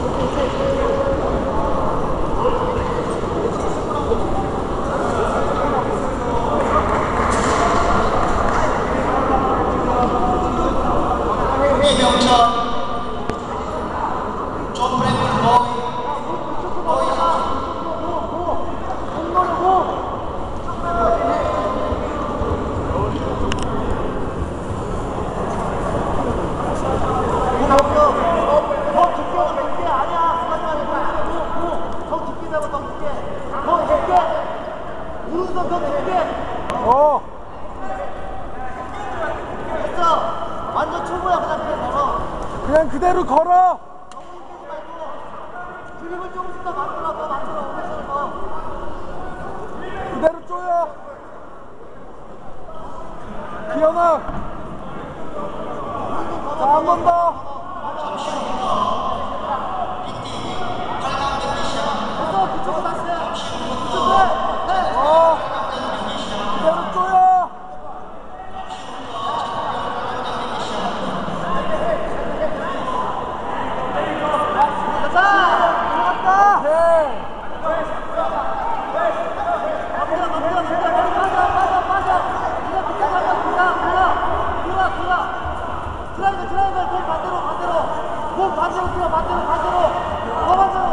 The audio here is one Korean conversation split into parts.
오른 어 완전 초보야 그냥 그냥 걸어 그냥 그대로 걸어. 그림을 조금씩 더 만들어 더 만들어 더 그대로 쪼여. 기현아. 자, 한 번 더. 트라이앵글 트라이앵글 공 반대로 반대로. 공 반대로 뛰어 반대로 반대로. 더 반대로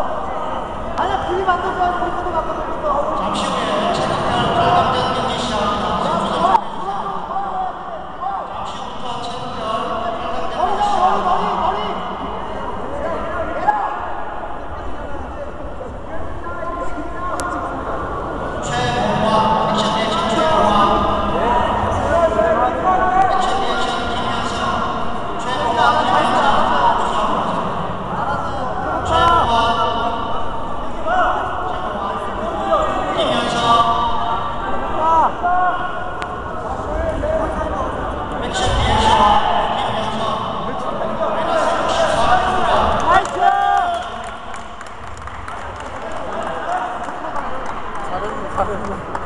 好的，好的。